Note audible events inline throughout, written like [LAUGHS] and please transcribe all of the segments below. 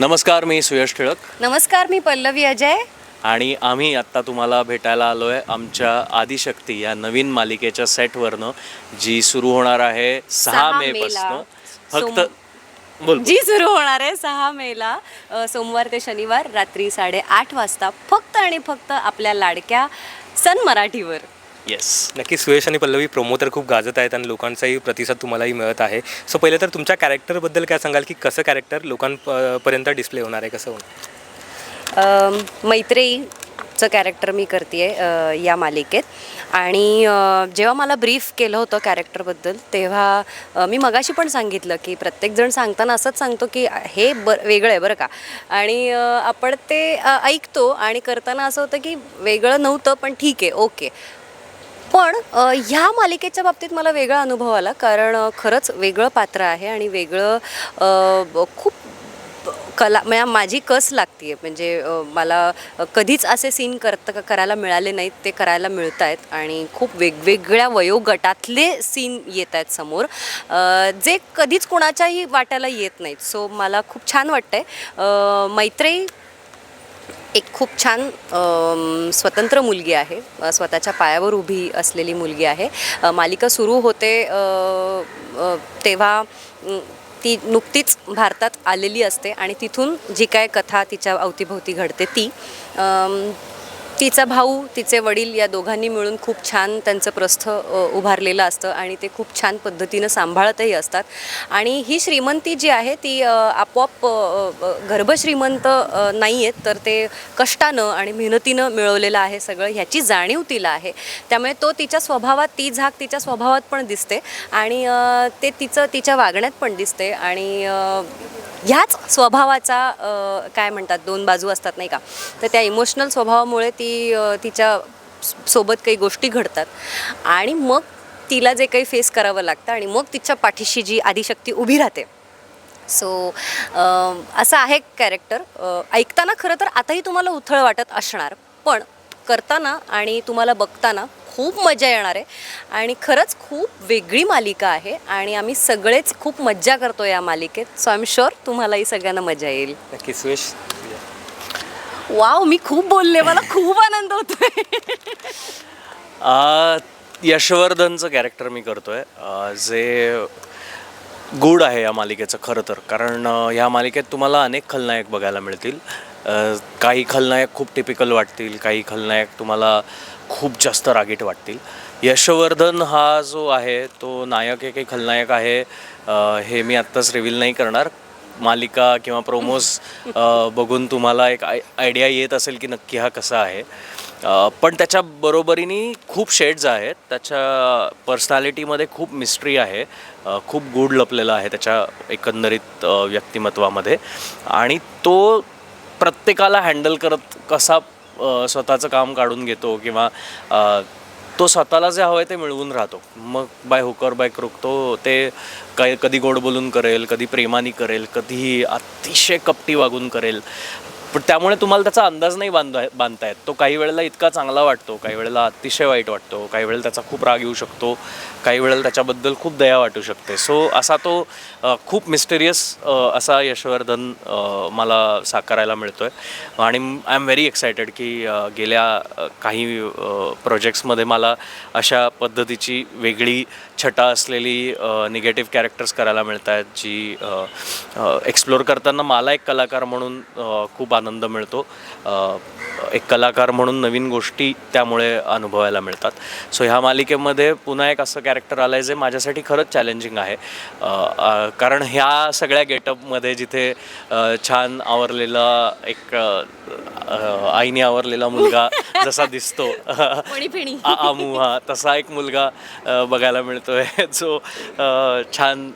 नमस्कार मी सुयश टिळक. नमस्कार मी पल्लवी अजय. आणि आम्ही आत्ता तुम्हाला भेटायला आलो आहे आमच्या आदिशक्ती या नवीन मालिकेच्या सेटवरनं जी सुरू होणार आहे सहा सहा मे मेला. पासनं. फक्त बोल. जी सुरू होणार आहे सहा मेला अ, सोमवार ते शनिवार रात्री साडेआठ वाजता फक्त आणि फक्त आपल्या लाडक्या सन मराठीवर. येस नक्की सुयश आणि पल्लवी प्रोमो तर खूप गाजत आहेत आणि लोकांचाही प्रतिसाद तुम्हालाही मिळत आहे. सो पहिले तर तुमच्या कॅरेक्टरबद्दल काय सांगाल की कसं कॅरेक्टर लोकांपर्यंत डिस्प्ले होणार आहे कसं होणार? अम, मैत्रेयीचं कॅरेक्टर मी करते या मालिकेत. आणि जेव्हा मला ब्रीफ केलं होतं कॅरेक्टरबद्दल तेव्हा मी मगाशी पण सांगितलं की प्रत्येकजण सांगताना असंच सांगतो की हे ब वेगळं आहे बरं का. आणि आपण ते ऐकतो आणि करताना असं होतं की वेगळं नव्हतं पण ठीक आहे ओके. पण ह्या मालिकेच्या बाबतीत मला वेगळा अनुभव आला कारण खरंच वेगळं पात्र आहे आणि वेगळं खूप कला म्हणजे माझी कस लागते म्हणजे मला कधीच असे सीन करत करायला मिळाले नाहीत ते करायला मिळत आहेत आणि खूप वेगवेगळ्या वयोगटातले सीन येत आहेत समोर जे कधीच कोणाच्याही वाट्याला येत नाहीत. सो मला खूप छान वाटतंय. आहे मैत्रेयी एक खूप छान स्वतंत्र मुलगी आहे. स्वतःच्या पायावर उभी असलेली मुलगी आहे. मालिका सुरू होते तेव्हा ती नुकतीच भारतात आलेली असते आणि तिथून जी काय कथा तिच्या अवतीभोवती घडते ती तिचा भाऊ तिचे वडील या दोघांनी मिळून खूप छान त्यांचं प्रस्थ उभारलेलं असतं आणि ते खूप छान पद्धतीनं सांभाळतही असतात. आणि ही श्रीमंती जी आहे ती आपोआप गर्भश्रीमंत नाही आहेत तर ते कष्टानं आणि मेहनतीनं मिळवलेलं आहे सगळं ह्याची जाणीव तिला आहे. त्यामुळे तो तिच्या स्वभावात ती झाक तिच्या स्वभावात पण दिसते आणि ते तिचं तिच्या वागण्यात पण दिसते आणि ह्याच स्वभावाचा काय म्हणतात दोन बाजू असतात नाही का? तर त्या इमोशनल स्वभावामुळे ती तिच्या सोबत काही गोष्टी घडतात. आणि मग तिला जे काही फेस करावं लागतं आणि मग तिच्या पाठीशी जी आदिशक्ती उभी राहते. सो असं आहे कॅरेक्टर ऐकताना खरं तर आताही तुम्हाला उथळ वाटत असणार पण करताना आणि तुम्हाला बघताना खूप मजा येणार आहे. आणि खरंच खूप वेगळी मालिका आहे आणि आम्ही सगळेच खूप मज्जा करतो या मालिकेत. सो आय एम शुअर तुम्हालाही सगळ्यांना मजा येईल. नक्की सुयश वाव मी खूप बोलले. मला खूप आनंद होतोय. [LAUGHS] आ, यशवर्धनचं कॅरेक्टर मी करतोय. आ, जे गूढ आहे या मालिकेचं खरं तर. कारण अ, ह्या मालिकेत तुम्हाला अनेक खलनायक बघायला मिळतील. काही खलनायक खूप टिपिकल वाटतील काही खलनायक तुम्हाला खूप जास्त रागीट वाटतील. यशवर्धन हा जो आहे तो नायक आहे काही खलनायक आहे हे मी आत्ताच रिव्हील नाही करणार. मालिका किंवा प्रोमोज [LAUGHS] बघून तुम्हाला एक आय आयडिया येत असेल की नक्की हा कसा आहे. पण त्याच्या बरोबरीने खूप शेड्स आहेत. त्याच्या पर्सनॅलिटीमध्ये खूप मिस्ट्री आहे. खूप गूढ लपलेलं आहे त्याच्या एकंदरीत व्यक्तिमत्वामध्ये. आणि तो प्रत्येकाला हँडल करत कसा स्वतःचं काम काढून घेतो किंवा तो स्वतःला जे हवं आहे ते मिळवून राहतो. मग बाय हुकर बाय क्रुक तो ते काय कधी गोड बोलून करेल कधी प्रेमाने करेल कधी अतिशय कपटी वागून करेल. पण त्यामुळे तुम्हाला त्याचा अंदाज नाही बांधता बांधता येत तो काही वेळेला इतका चांगला वाटतो काही वेळेला अतिशय वाईट वाटतो काही वेळेला त्याचा खूप राग येऊ शकतो काही वेळेला त्याच्याबद्दल खूप दया वाटू शकते. सो असा तो खूप मिस्टेरियस असा यशवर्धन मला साकारायला मिळतो आहे आणि आय एम व्हेरी एक्सायटेड की गेल्या काही प्रोजेक्ट्समध्ये मला अशा पद्धतीची वेगळी छटा असलेली निगेटिव्ह कॅरेक्टर्स करायला मिळत आहेत जी एक्सप्लोर करताना मला एक कलाकार म्हणून खूप आनंद मिळतो. एक कलाकार म्हणून नवीन गोष्टी त्यामुळे अनुभवायला मिळतात. सो ह्या मालिकेमध्ये पुन्हा एक असं कॅरेक्टर आलं आहे जे माझ्यासाठी खरंच चॅलेंजिंग आहे. कारण ह्या सगळ्या गेटअपमध्ये जिथे छान आवरलेला एक आईने आवरलेला मुलगा जसा दिसतो. फणी आ- आमू हा तसा एक मुलगा बघायला मिळतोय. जो छान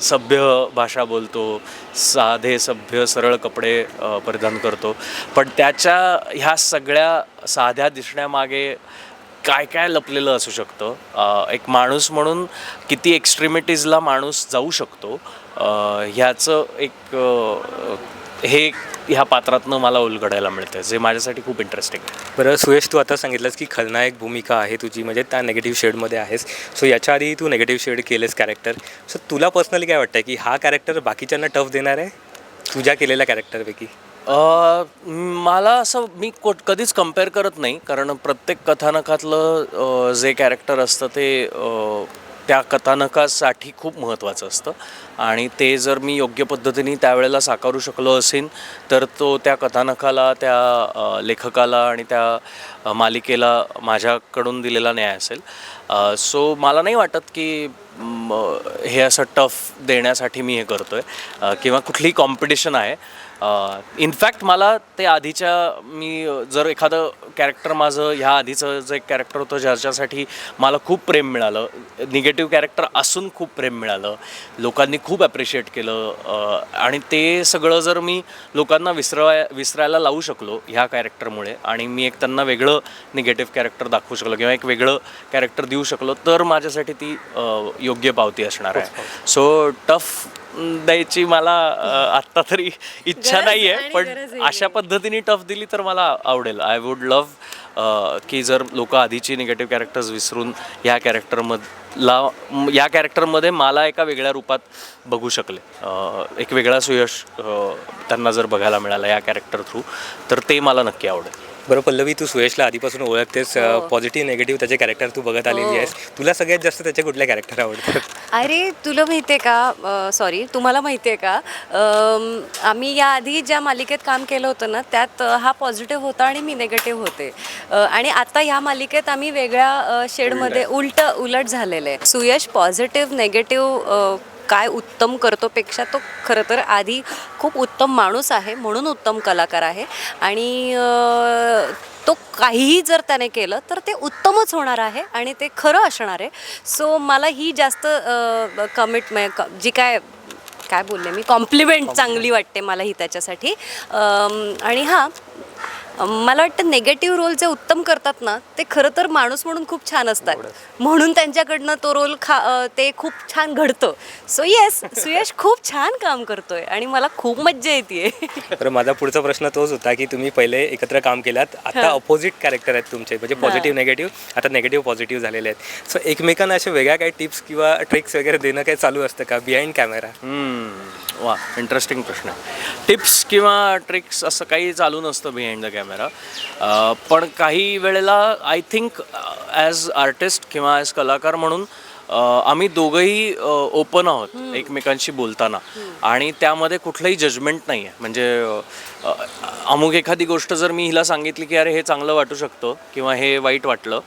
सभ्य भाषा बोलतो साधे सभ्य सरळ कपडे परिधान करतो. पण त्याच्या ह्या सगळ्या साध्या दिसण्यामागे काय काय लपलेलं असू शकतं? एक माणूस म्हणून किती एक्स्ट्रीमिटीजला माणूस जाऊ शकतो? ह्याचं एक हे ह्या पात्रातनं मला उलगडायला मिळतं जे माझ्यासाठी खूप इंटरेस्टिंग आहे. बरं सुयश तू आता सांगितलंस की खलनायक भूमिका आहे तुझी म्हणजे त्या नेगेटिव्ह शेडमध्ये आहेस. सो याच्या आधी तू नेगेटिव्ह शेड केलेस कॅरेक्टर सो तुला पर्सनली काय वाटतं की हा कॅरेक्टर बाकीच्यांना टफ देणार आहे? तुझ्या केलेल्या कॅरेक्टरपैकी मला असं मी कोट कधीच कंपेअर करत नाही कारण प्रत्येक कथानकातलं जे कॅरेक्टर असतं ते त्या कथानकासाठी खूप महत्त्वाचं असतं. आणि ते जर मी योग्य पद्धतीने त्यावेळेला साकारू शकलो असेन तर तो त्या कथानकाला त्या लेखकाला आणि त्या मालिकेला माझ्याकडून दिलेला न्याय असेल. सो मला नाही वाटत की हे असं टफ देण्यासाठी मी हे करतो आहे किंवा कुठलीही कॉम्पिटिशन आहे इनफॅक्ट मला ते आधीच्या मी जर एखादं कॅरेक्टर माझं ह्या आधीचं जे कॅरेक्टर होतं ज्याच्यासाठी मला खूप प्रेम मिळालं. निगेटिव्ह कॅरेक्टर असून खूप प्रेम मिळालं. लोकांनी खूप ॲप्रिशिएट केलं. आणि ते सगळं जर मी लोकांना विसरवाय विसरायला लावू शकलो ह्या कॅरेक्टरमुळे आणि मी एक त्यांना वेगळं निगेटिव्ह कॅरेक्टर दाखवू शकलो किंवा एक वेगळं कॅरेक्टर देऊ शकलो तर माझ्यासाठी ती योग्य पावती असणार आहे. सो टफ द्यायची मला आत्ता तरी इच्छा नाही आहे पण अशा पद्धतीने टफ दिली तर मला आवडेल. आय वूड लव की जर लोक आधीची निगेटिव्ह कॅरेक्टर्स विसरून ह्या कॅरेक्टरमधला या कॅरेक्टरमध्ये मला एका वेगळ्या रूपात बघू शकले. एक वेगळा सुयश त्यांना जर बघायला मिळाला या कॅरेक्टर थ्रू तर ते मला नक्की आवडेल. बरं पल्लवी तू सुयशला आधीपासून ओळखतेस हो. पॉझिटिव्ह नेगेटिव्ह त्याचे कॅरेक्टर तू बघत आलेली हो. आहेस. तुला सगळ्यात जास्त त्याचे कुठले कॅरेक्टर आवडतात? अरे तुला माहिती आहे का सॉरी तुम्हाला माहिती आहे का? अम, आम्ही याआधी ज्या मालिकेत काम केलं होतं ना त्यात अ, हा पॉझिटिव्ह होता आणि मी नेगेटिव्ह होते. अ, आणि आता ह्या मालिकेत आम्ही वेगळ्या शेडमध्ये उलट. उलट झालेलं. आहे सुयश पॉझिटिव्ह नेगेटिव्ह काय उत्तम करतो पेक्षा तो खरं तर आधी खूप उत्तम माणूस आहे म्हणून उत्तम कलाकार आहे. आणि तो काहीही जर त्याने केलं तर ते उत्तमच होणार आहे आणि ते खरं असणार आहे. सो मला ही जास्त कमिट जी काय काय बोलले मी कॉम्प्लिमेंट चांगली वाटते मला ही त्याच्यासाठी. आणि हां मला वाटतं नेगेटिव्ह रोल जे उत्तम करतात ना ते खरं तर माणूस म्हणून खूप छान असतात. म्हणून त्यांच्याकडनं तो रोल खा ते खूप छान घडतं. सो येस सुयश खूप छान काम करतोय आणि मला खूप मज्जा येते तर माझा पुढचा प्रश्न तोच होता की तुम्ही पहिले एकत्र काम केलात आता अपोजिट कॅरेक्टर आहेत तुमचे म्हणजे पॉझिटिव्ह नेगेटिव्ह आता नेगेटिव्ह पॉझिटिव्ह झालेले आहेत. सो एकमेकांना अशा वेगळ्या काही टिप्स किंवा ट्रिक्स वगैरे देणं काही चालू असतं का? बिहाइंड कॅमेरा वा इंटरेस्टिंग प्रश्न आहे. टिप्स किंवा ट्रिक्स असं काही चालू नसतं बिहाइंड द कॅमेरा पण काही वेळेला आय थिंक ॲज आर्टिस्ट किंवा ॲज कलाकार म्हणून आम्ही दोघंही ओपन आहोत एकमेकांशी बोलताना. आणि त्यामध्ये कुठलंही जजमेंट नाही आहे म्हणजे अमुक एखादी गोष्ट जर मी हिला सांगितली की अरे हे चांगलं वाटू शकतं किंवा हे वाईट वाटलं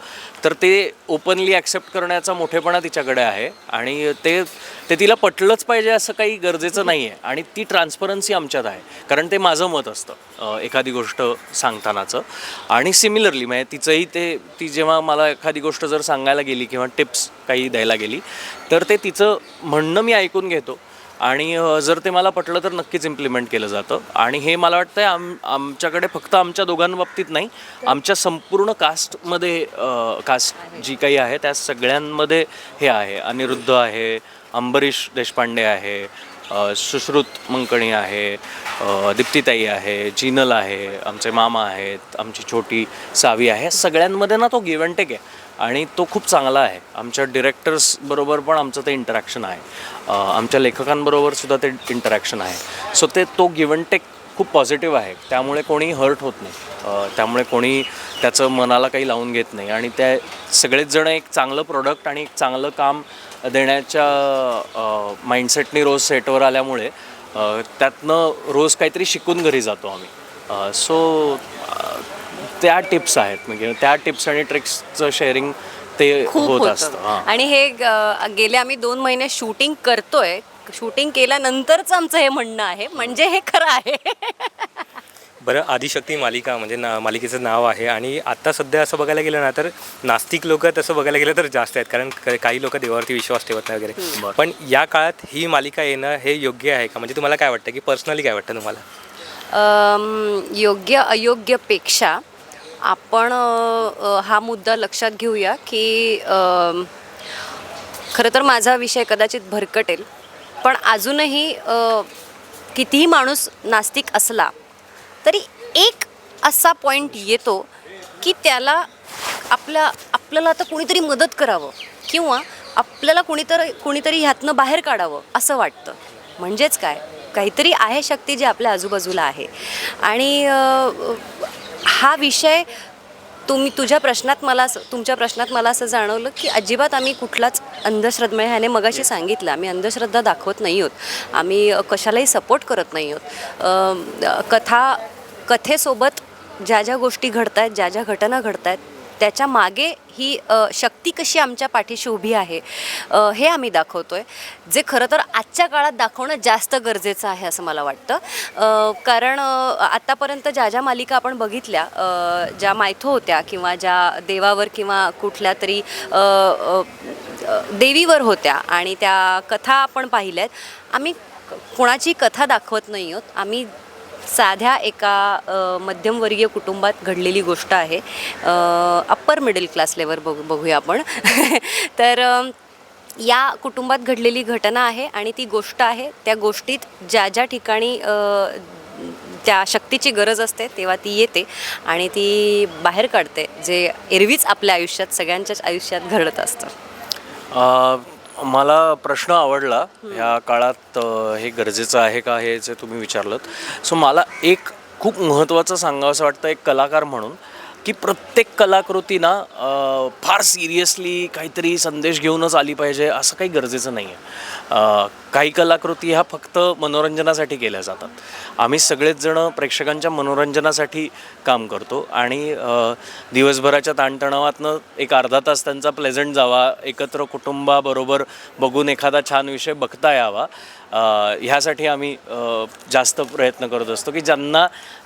तर ते ओपनली ॲक्सेप्ट करण्याचा मोठेपणा तिच्याकडे आहे. आणि ते ते तिला पटलंच पाहिजे असं काही गरजेचं नाही आहे आणि ती ट्रान्सपरन्सी आमच्यात आहे. कारण ते माझं मत असतं एखादी गोष्ट सांगतानाचं. आणि सिमिलरली म्हणजे तिचंही ते ती जेव्हा मला एखादी गोष्ट जर सांगायला गेली किंवा टिप्स काही द्यायला गेली तर ते तिचं म्हणणं मी ऐकून घेतो. आणि जर ते मला पटलं तर नक्कीच इम्प्लिमेंट केलं जातं. आणि हे मला वाटतं आहे आम आमच्याकडे फक्त आमच्या दोघांबाबतीत नाही आमच्या संपूर्ण कास्टमध्ये कास्ट जी काही आहे त्या सगळ्यांमध्ये हे आहे. अनिरुद्ध आहे अंबरीश देशपांडे आहे सुश्रुत मंकणी आहे दीप्तीताई आहे जिनल आहे आमचे मामा आहेत आमची छोटी सावी आहे. सगळ्यांमध्ये ना तो गिव्ह अँड टेक आहे. आणि तो खूप चांगला आहे. आमच्या डिरेक्टर्सबरोबर पण आमचं ते इंटरॅक्शन आहे. आमच्या लेखकांबरोबर सुद्धा ते इंटरॅक्शन आहे. सो ते तो गिवन टेक खूप पॉझिटिव्ह आहे. त्यामुळे कोणी हर्ट होत नाही. त्यामुळे कोणी त्याचं मनाला काही लावून घेत नाही. आणि त्या सगळेच जण एक चांगलं प्रोडक्ट आणि एक चांगलं काम देण्याच्या माइंडसेटनी रोज सेटवर आल्यामुळे त्यातनं रोज काहीतरी शिकून घरी जातो आम्ही. सो त्या टिप्स आहेत. म्हणजे त्या टिप्स आणि ट्रिक्सचं शेअरिंग ते खूप होत असतं. होतं हां. आणि हे ग- गेले आम्ही दोन महिने शूटिंग करतोय. शूटिंग केल्यानंतरच आमचं हे म्हणणं आहे. म्हणजे हे खरं आहे. बरं आदिशक्ती मालिका म्हणजे ना मालिकेचं नाव आहे आणि आता सध्या असं बघायला गेलं ना तर नास्तिक लोक तसं बघायला गेलं तर जास्त आहेत. कारण क- काही लोक देवावरती विश्वास ठेवत नाही वगैरे. पण या काळात ही मालिका येणं हे योग्य आहे का? म्हणजे तुम्हाला काय वाटतं की पर्सनली काय वाटतं तुम्हाला? अम, योग्य अयोग्यपेक्षा आपण हा मुद्दा लक्षात घेऊया की खरं तर माझा विषय कदाचित भरकटेल पण अजूनही कितीही माणूस नास्तिक असला तरी एक असा पॉईंट येतो की त्याला आपल्या आपल्याला आता कुणीतरी मदत करावं किंवा आपल्याला कुणीतरी कुणीतरी ह्यातनं बाहेर काढावं असं वाटतं. म्हणजेच काय? काहीतरी आहे शक्ती जी आपल्या आजूबाजूला आहे. आणि हा विषय तुम्ही तुझ्या प्रश्नात मला असं तुमच्या प्रश्नात मला असं जाणवलं की अजिबात आम्ही कुठलाच अंधश्रद्धा ह्याने मगाशी सांगितलं आम्ही अंधश्रद्धा दाखवत नाही आहोत. आम्ही कशालाही सपोर्ट करत नाही आहोत. कथा कथेसोबत ज्या ज्या गोष्टी घडत आहेत ज्या ज्या घटना घडत आहेत त्याच्यामागे ही शक्ती कशी आमच्या पाठीशी उभी आहे हे आम्ही दाखवतो आहे जे खरं तर आजच्या काळात दाखवणं जास्त गरजेचं आहे असं मला वाटतं. कारण आत्तापर्यंत ज्या ज्या मालिका आपण बघितल्या ज्या मायथो होत्या किंवा ज्या देवावर किंवा कुठल्या तरी देवीवर होत्या आणि त्या कथा आपण पाहिल्या आहेत आम्ही कोणाची कथा दाखवत नाही आहोत. आम्ही साध्या एका मध्यमवर्गीय कुटुंबात घडलेली गोष्ट आहे. अप्पर मिडल क्लास लेवल बघू बघूया आपण. [LAUGHS] तर या कुटुंबात घडलेली घटना आहे आणि ती गोष्ट आहे त्या गोष्टीत ज्या ज्या ठिकाणी त्या शक्तीची गरज असते तेव्हा ती येते आणि ती बाहेर काढते जे एरवीच आपल्या आयुष्यात सगळ्यांच्याच आयुष्यात घडत असतं. मला प्रश्न आवडला. ह्या काळात अ, हे गरजेचं आहे का? हे जे तुम्ही विचारलं सो मला एक खूप महत्त्वाचं सांगावं असं वाटतं एक कलाकार म्हणून. की प्रत्येक कलाकृती ना फार सिरियसली काहीतरी संदेश घेऊनच आली पाहिजे असं काही गरजेचं नाही आहे काही कलाकृती ह्या फक्त मनोरंजनासाठी केल्या जातात. आम्ही सगळेच जण प्रेक्षकांच्या मनोरंजनासाठी काम करतो आणि दिवसभराच्या ताणतणावातनं एक अर्धा तास त्यांचा प्लेझंट जावा एकत्र कुटुंबाबरोबर बघून एखादा छान विषय बघता यावा. ह्यासाठी आम्ही जास्त प्रयत्न करत असतो की ज्यांना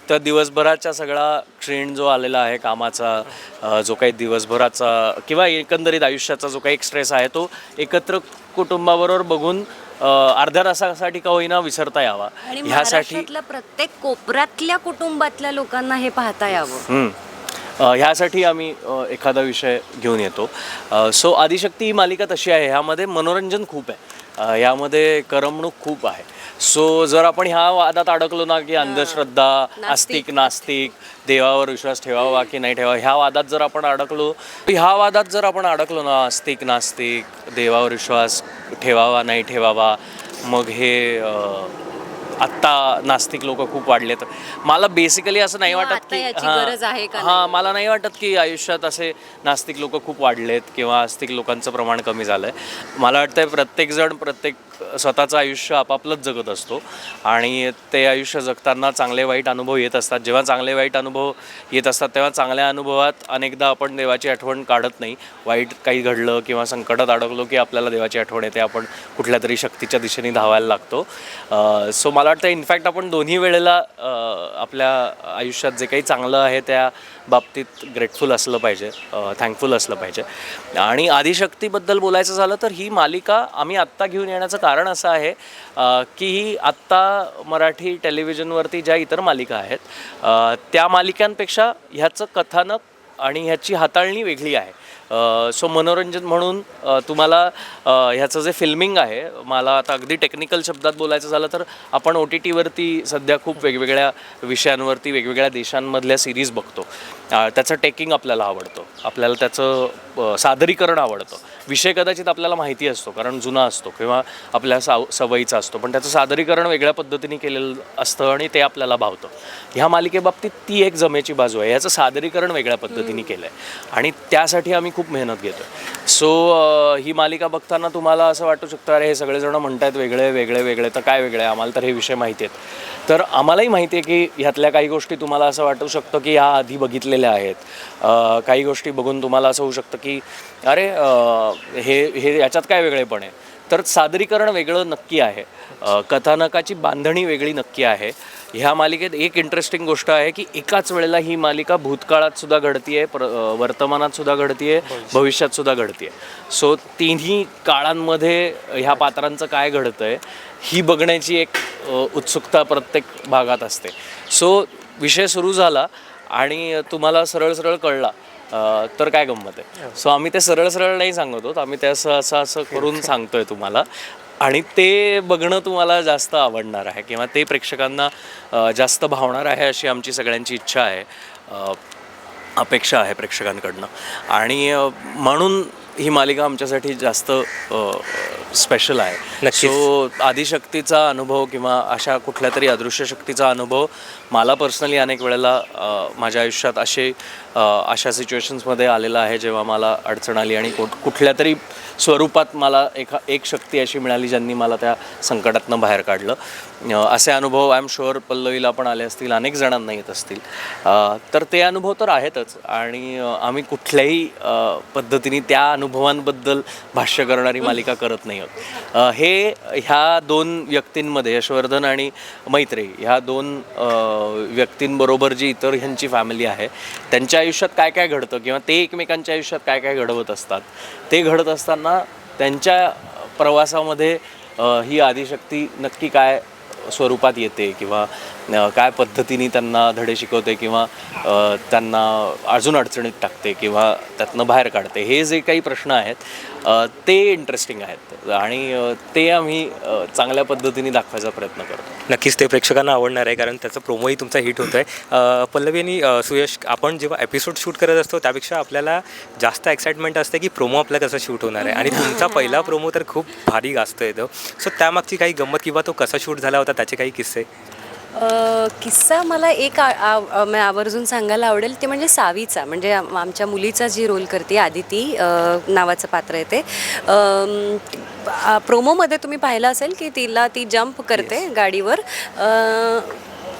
त्या दिवसभराचा सगळा ट्रेंड जो आलेला आहे कामाचा जो काही दिवसभराचा किंवा एकंदरीत आयुष्याचा जो काही स्ट्रेस आहे तो एकत्र कुटुंबाबरोबर बघून अर्ध्या तासासाठी का होईना विसरता यावा. ह्यासाठी प्रत्येक कोपऱ्यातल्या कुटुंबातल्या लोकांना हे पाहता यावं. ह्यासाठी आम्ही एखादा विषय घेऊन येतो. सो आदिशक्ती ही मालिका तशी आहे ह्यामध्ये मनोरंजन खूप आहे. यामध्ये करमणूक खूप आहे. सो जर आपण ह्या वादात अडकलो ना की अंधश्रद्धा आस्तिक नास्तिक देवावर विश्वास ठेवावा की नाही ठेवावा ह्या वादात जर आपण अडकलो ह्या वादात जर आपण अडकलो ना आस्तिक नास्तिक देवावर विश्वास ठेवावा नाही ठेवावा मग हे आत्ता नास्तिक लोक खूप वाढलेत. मला बेसिकली असं नाही वाटत की हां, हां मला नाही वाटत की आयुष्यात असे नास्तिक लोक खूप वाढलेत किंवा आस्तिक लोकांचं प्रमाण कमी झालं आहे मला वाटतं प्रत्येकजण प्रत्येक स्वतःचं आयुष्य आपापलंच जगत असतो. आणि ते आयुष्य जगताना चांगले वाईट अनुभव येत असतात. जेव्हा चांगले वाईट अनुभव येत असतात तेव्हा चांगल्या अनुभवात अनेकदा आपण देवाची आठवण काढत नाही. वाईट काही घडलं किंवा संकटात अडकलो की आपल्याला देवाची आठवण येते. आपण कुठल्या तरी शक्तीच्या दिशेने धावायला लागतो. सो मला वाटतं इनफॅक्ट आपण दोन्ही वेळेला आपल्या आयुष्यात जे काही चांगलं आहे त्या बाबतीत ग्रेटफुल असलं पाहिजे थँकफुल असलं पाहिजे. आणि आदिशक्तीबद्दल बोलायचं झालं तर ही मालिका आम्ही आत्ता घेऊन येण्याचं कारण असं आहे की ही आत्ता मराठी टेलिव्हिजनवरती ज्या इतर मालिका आहेत त्या मालिकांपेक्षा ह्याचं कथानक आणि ह्याची हाताळणी वेगळी आहे. सो मनोरंजन म्हणून तुम्हाला ह्याचं जे फिल्मिंग आहे मला आता अगदी टेक्निकल शब्दात बोलायचं झालं तर आपण ओ टी टीवरती सध्या खूप वेगवेगळ्या विषयांवरती वेगवेगळ्या देशांमधल्या सिरीज बघतो. त्याचं टेकिंग आपल्याला आवडतं. आपल्याला त्याचं सादरीकरण आवडतं. विषय कदाचित आपल्याला माहिती असतो कारण जुना असतो किंवा आपल्या साव सवयीचा असतो. पण त्याचं सादरीकरण वेगळ्या पद्धतीने केलेलं असतं आणि ते आपल्याला भावतं. ह्या मालिकेबाबतीत ती एक जमेची बाजू आहे. याचं सादरीकरण वेगळ्या पद्धतीने केलं आहे आणि त्यासाठी आम्ही खूप मेहनत घेतो आहे सो ही मालिका बघताना तुम्हाला असं वाटू शकतं अरे हे सगळेजण म्हणतायत वेगळे वेगळे वेगळे तर काय वेगळे? आम्हाला तर हे विषय माहिती आहेत. तर आम्हालाही माहिती आहे की ह्यातल्या काही गोष्टी तुम्हाला असं वाटू शकतं की ह्या आधी बघितलेल्या आहेत. काही गोष्टी बघून तुम्हाला असं होऊ शकतं की अरे हे हे याच्यात काय वेगळेपण आहे. तर सादरीकरण वेगळं नक्की आहे. कथानकाची बांधणी वेगळी नक्की आहे. ह्या मालिकेत एक इंटरेस्टिंग गोष्ट आहे की एकाच वेळेला ही मालिका भूतकाळात सुद्धा घडतीये प्र वर्तमानात सुद्धा घडतीये भविष्यात. सुद्धा घडतीये. सो तिन्ही काळांमध्ये ह्या पात्रांचं काय घडतं आहे ही बघण्याची एक उत्सुकता प्रत्येक भागात असते. सो विषय सुरू झाला आणि तुम्हाला सरळ सरळ कळला तर काय गंमत आहे? सो आम्ही ते सरळ सरळ नाही सांगत. आहोत आम्ही ते असं असं असं करून [LAUGHS] सांगतोय तुम्हाला. आणि ते बघणं तुम्हाला जास्त आवडणार आहे किंवा ते प्रेक्षकांना जास्त भावणार आहे अशी आमची सगळ्यांची इच्छा आहे अपेक्षा आहे प्रेक्षकांकडनं. आणि म्हणून ही मालिका आमच्यासाठी जास्त स्पेशल आहे नक्कीच. सो आदिशक्तीचा अनुभव किंवा अशा कुठल्या तरी अदृश्य शक्तीचा अनुभव मला पर्सनली अनेक वेळेला अ, माझ्या आयुष्यात असे अ, अशा सिच्युएशन्समध्ये आलेला आहे जेव्हा मला अडचण आली आणि कुठ कुठल्या तरी स्वरूपात मला एका एक शक्ती अशी मिळाली ज्यांनी मला त्या संकटातनं बाहेर काढलं असे अनुभव आय एम शुअर पल्लवीला पण आले असतील अनेक जणांना येत असतील. तर ते अनुभव तर आहेतच. आणि आम्ही कुठल्याही पद्धतीने त्या अनुभवांबद्दल भाष्य करणारी मालिका करत नाही आहोत. हे ह्या दोन व्यक्तींमध्ये यशवर्धन आणि मैत्री ह्या दोन व्यक्तींबरोबर जी इतर ह्यांची फॅमिली आहे त्यांच्या आयुष्यात काय काय घडतं किंवा ते एकमेकांच्या आयुष्यात काय काय घडवत असतात ते घडत असताना त्यांच्या प्रवासामध्ये ही आदिशक्ती नक्की काय स्वरूपात येते किंवा काय पद्धतीने त्यांना धडे शिकवते किंवा त्यांना अजून अडचणीत टाकते किंवा त्यातनं बाहेर काढते हे जे काही प्रश्न आहेत ते इंटरेस्टिंग आहेत. आणि ते आम्ही चांगल्या पद्धतीने दाखवायचा प्रयत्न करतो. नक्कीच ते प्रेक्षकांना आवडणार आहे कारण त्याचा प्रोमोही तुमचा हिट होतो आहे पल्लवी आणि सुयश आपण जेव्हा एपिसोड शूट करत असतो त्यापेक्षा आपल्याला जास्त एक्साइटमेंट असते की प्रोमो आपला कसा शूट होणार आहे. आणि तुमचा पहिला प्रोमो तर खूप भारी गाजतो येतो सो त्यामागची काही गंमत किंवा तो कसा शूट झाला होता त्याचे काही किस्से? किस्सा मला एक आ- आ- आ- म- आवर्जून सांगायला आवडेल. ते म्हणजे सावीचा म्हणजे आम- आमच्या मुलीचा जी रोल करते आदिती अ, नावाचं पात्र आहे ते. अम, आ- प्रोमोमध्ये तुम्ही पाहिलं असेल की तिला ती जंप करते गाडीवर. अ,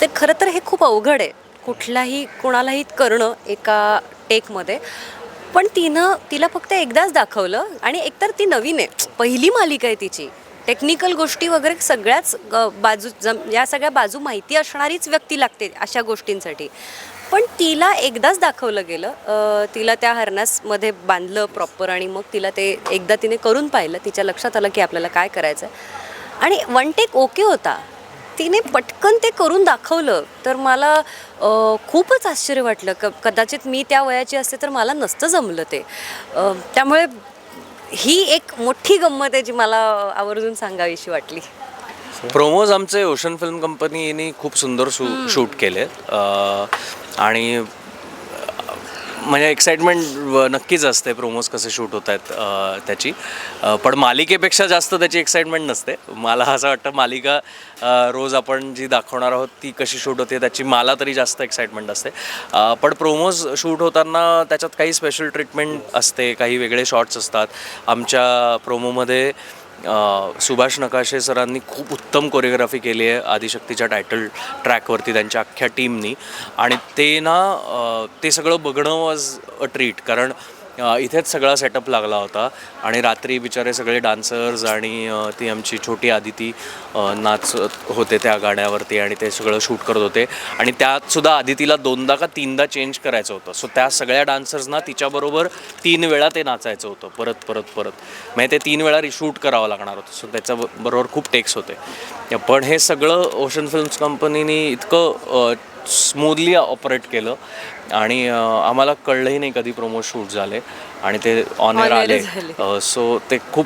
ते खरं तर हे खूप अवघड आहे. कुठलाही कोणालाही करणं एका टेकमध्ये पण तिनं तिला फक्त एकदाच दाखवलं आणि एकतर ती नवीन आहे. पहिली मालिका आहे तिची. टेक्निकल गोष्टी वगैरे सगळ्याच बाजू जम या सगळ्या बाजू माहिती असणारीच व्यक्ती लागते अशा गोष्टींसाठी. पण तिला एकदाच दाखवलं गेलं तिला त्या हरणासमध्ये बांधलं प्रॉपर आणि मग तिला ते एकदा तिने करून पाहिलं तिच्या लक्षात आलं की आपल्याला काय करायचं आहे आणि वन टेक ओके होता. तिने पटकन ते करून दाखवलं तर मला खूपच आश्चर्य वाटलं. क कदाचित मी त्या वयाची असते तर मला नसतं जमलं ते. त्यामुळे ही एक मोठी गंमत आहे जी मला आवर्जून सांगावीशी वाटली. प्रोमोज आमचे ओशन फिल्म कंपनीने खूप सुंदर शू शूट केले आणि म्हणजे एक्साइटमेंट नक्कीच असते. प्रोमोज कसे शूट होत आहेत त्याची. पण मालिकेपेक्षा जास्त त्याची एक्साइटमेंट नसते. मला असं वाटतं मालिका रोज आपण जी दाखवणार आहोत ती कशी शूट होते त्याची मला तरी जास्त एक्साइटमेंट असते. पण प्रोमोज शूट होताना त्याच्यात काही स्पेशल ट्रीटमेंट असते काही वेगळे शॉट्स असतात. आमच्या प्रोमोमध्ये सुभाष नकाशे सरांनी खूप उत्तम कोरिओग्राफी केली आहे आदिशक्तीच्या टायटल ट्रॅकवरती त्यांच्या अख्ख्या टीमनी आणि ते ना ते सगळं बघणं वॉज अ ट्रीट कारण इथेच सगळा सेटअप लागला होता. आणि रात्री बिचारे सगळे डान्सर्स आणि ती आमची छोटी आदिती नाचत होते त्या गाण्यावरती आणि ते सगळं शूट करत होते. आणि त्यातसुद्धा आदितीला दोनदा का तीनदा चेंज करायचं होतं. सो त्या सगळ्या डान्सर्सना तिच्याबरोबर तीन वेळा ते नाचायचं होतं. परत परत परत. म्हणजे ते तीन वेळा रिशूट करावं लागणार होतं. सो त्याच्या बरोबर खूप टेक्स होते. पण हे सगळं ओशन फिल्म्स कंपनीने इतकं स्मूथली ऑपरेट केलं. आणि आम्हाला कळलंही नाही कधी प्रोमो शूट झाले. आणि ते ऑन एअर On air आले. सो ते खूप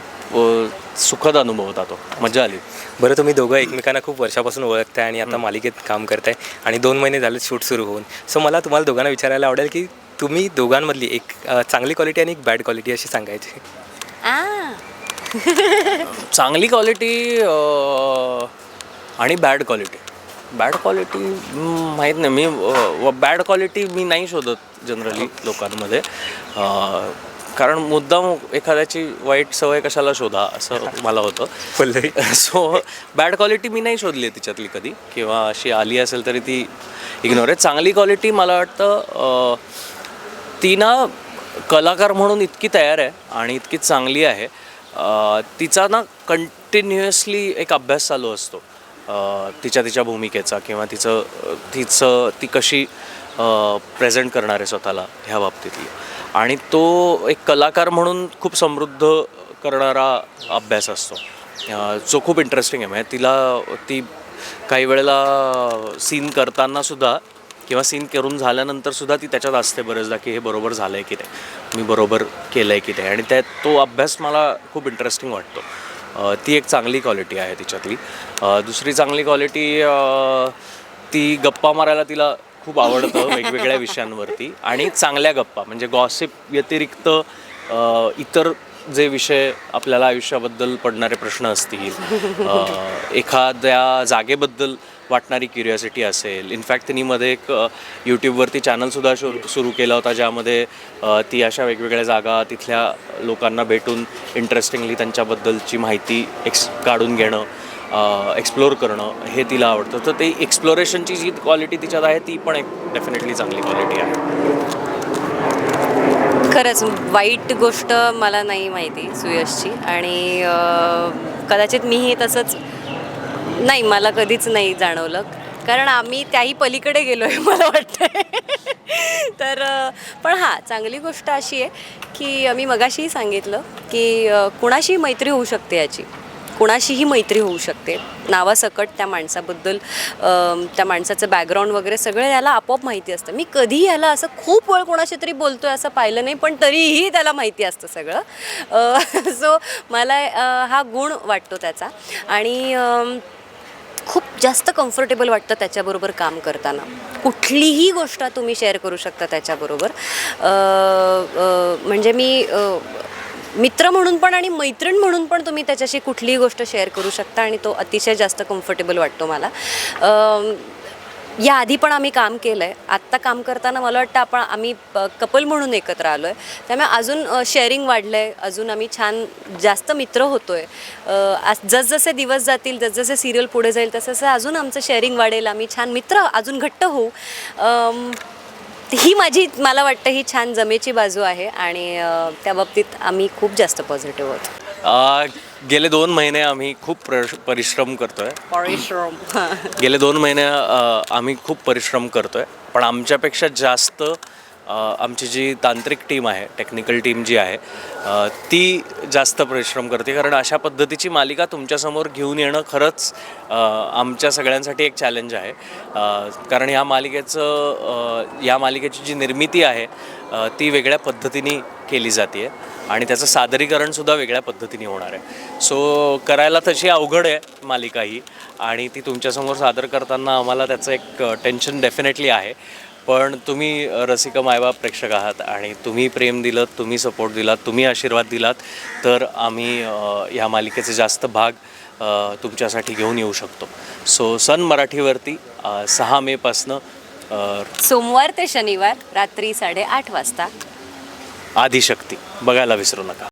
सुखद अनुभव होता तो. मजा आली. बरं तुम्ही दोघं एकमेकांना खूप वर्षापासून ओळखताय आणि आता मालिकेत काम करताय. आणि दोन महिने झाले शूट सुरू होऊन. सो मला तुम्हाला दोघांना विचारायला आवडेल की तुम्ही दोघांमधली एक चांगली क्वालिटी आणि एक बॅड क्वालिटी अशी सांगायची. चांगली क्वालिटी आणि बॅड क्वालिटी बॅड क्वालिटी माहीत नाही. मी बॅड क्वालिटी मी नाही शोधत जनरली लोकांमध्ये. कारण मुद्दाम एखाद्याची वाईट सवय कशाला शोधा असं [LAUGHS] मला होतं. पल्लवी. सो बॅड क्वालिटी मी नाही शोधली आहे तिच्यातली कधी. किंवा अशी आली असेल तरी ती इग्नोर आहे. चांगली क्वालिटी मला वाटतं ती ना कलाकार म्हणून इतकी तयार आहे आणि इतकी चांगली आहे. तिचा ना कंटिन्युअसली एक अभ्यास चालू असतो. तिच्या तिच्या भूमिकेचा किंवा तिचं तिचं ती कशी प्रेझेंट करणार आहे स्वतःला ह्या बाबतीतली. आणि तो एक कलाकार म्हणून खूप समृद्ध करणारा अभ्यास असतो. जो खूप इंटरेस्टिंग आहे. म्हणजे तिला ती काही वेळेला सीन करताना सुद्धा किंवा सीन करून झाल्यानंतर सुद्धा ती त्याच्यात असते बरेचदा की हे बरोबर झालं आहे की नाही? मी बरोबर केलं आहे की नाही? आणि त्या तो अभ्यास मला खूप इंटरेस्टिंग वाटतो. ती एक चांगली क्वालिटी आहे तिच्यातली. दुसरी चांगली क्वालिटी ती गप्पा मारायला तिला खूप आवडतं वेगवेगळ्या विषयांवरती. आणि चांगल्या गप्पा म्हणजे गॉसिप व्यतिरिक्त इतर जे विषय आपल्याला आयुष्याबद्दल पडणारे प्रश्न असतील एखाद्या जागेबद्दल वाटणारी क्युरिओसिटी असेल. इनफॅक्ट तिने मध्ये एक यूट्यूबवरती चॅनलसुद्धा शो सुरू केला होता ज्यामध्ये ती अशा वेगवेगळ्या जागा तिथल्या लोकांना भेटून इंटरेस्टिंगली त्यांच्याबद्दलची माहिती एक्स काढून घेणं एक्सप्लोर करणं हे तिला आवडतं. तर ते एक्सप्लोरेशनची जी क्वालिटी तिच्यात आहे ती पण एक डेफिनेटली चांगली क्वालिटी आहे. खरंच वाईट गोष्ट मला नाही माहिती सुयशची. आणि कदाचित मीही तसंच नाही मला कधीच नाही जाणवलं. कारण आम्ही त्याही पलीकडे गेलो आहे मला वाटतं तर पण हां चांगली गोष्ट अशी आहे की मी मगाशीही सांगितलं की कुणाशीही कुणाशी मैत्री होऊ शकते याची. कुणाशीही मैत्री होऊ शकते. नावासकट त्या माणसाबद्दल त्या माणसाचं बॅकग्राऊंड वगैरे सगळं याला आपोआप माहिती असतं. मी कधी याला असं खूप वेळ कोणाशी तरी बोलतो आहे असं पाहिलं नाही पण तरीही त्याला माहिती असतं सगळं. सो [LAUGHS] मला हा गुण वाटतो त्याचा. आणि खूप जास्त कम्फर्टेबल वाटतं त्याच्याबरोबर काम करताना. कुठलीही गोष्ट तुम्ही शेअर करू शकता त्याच्याबरोबर. म्हणजे मी मित्र म्हणून पण आणि मैत्रीण म्हणून पण तुम्ही त्याच्याशी कुठलीही गोष्ट शेअर करू शकता आणि तो अतिशय जास्त कम्फर्टेबल वाटतो मला. या आधी पण आम्ही काम केलं आहे आत्ता काम करताना मला वाटतं आपण आम्ही कपल म्हणून एकत्र आलो आहे त्यामुळे अजून शेअरिंग वाढलं आहे अजून आम्ही छान जास्त मित्र होतो आहे जसजसे दिवस जातील जसजसे सिरियल पुढे जाईल तसं अजून आमचं शेअरिंग वाढेल. आम्ही छान मित्र अजून घट्ट होऊ. ही माझी मला वाटतं ही छान जमेची बाजू आहे आणि त्या बाबतीत आम्ही खूप जास्त पॉझिटिव्ह आहोत. गेले दोन महिने आम्ही खूप प्र- परिश्रम करतोय. परिश्रम. गेले दोन महिने अ, आम्ही खूप परिश्रम करतोय. पण आमच्यापेक्षा जास्त अ, आमची जी तांत्रिक टीम आहे टेक्निकल टीम जी आहे अ, ती जास्त परिश्रम करते. कारण अशा पद्धतीची मालिका तुमच्यासमोर घेऊन येणं खरंच अ, आमच्या सगळ्यांसाठी एक चॅलेंज आहे. अ, कारण या मालिकेचं अ, या मालिकेची जी निर्मिती आहे अ, ती वेगळ्या पद्धतीने केली जाते आणि त्याचं सादरीकरणसुद्धा वेगळ्या पद्धतीने होणार आहे. सो करायला तशी अवघड आहे मालिका ही आणि ती तुमच्यासमोर सादर करताना आम्हाला त्याचं एक टेन्शन डेफिनेटली आहे. पण तुम्ही रसिका रसिक मायबाप प्रेक्षक आहात आणि तुम्ही प्रेम दिलं तुम्ही सपोर्ट दिलात तुम्ही आशीर्वाद दिलात तर आम्ही ह्या या मालिकेचे जास्त भाग तुमच्यासाठी घेऊन येऊ शकतो. सो सन मराठीवरती सहा मेपासनं सोमवार ते शनिवार रात्री साडेआठ वाजता. आदिशक्ती बघायला विसरू नका.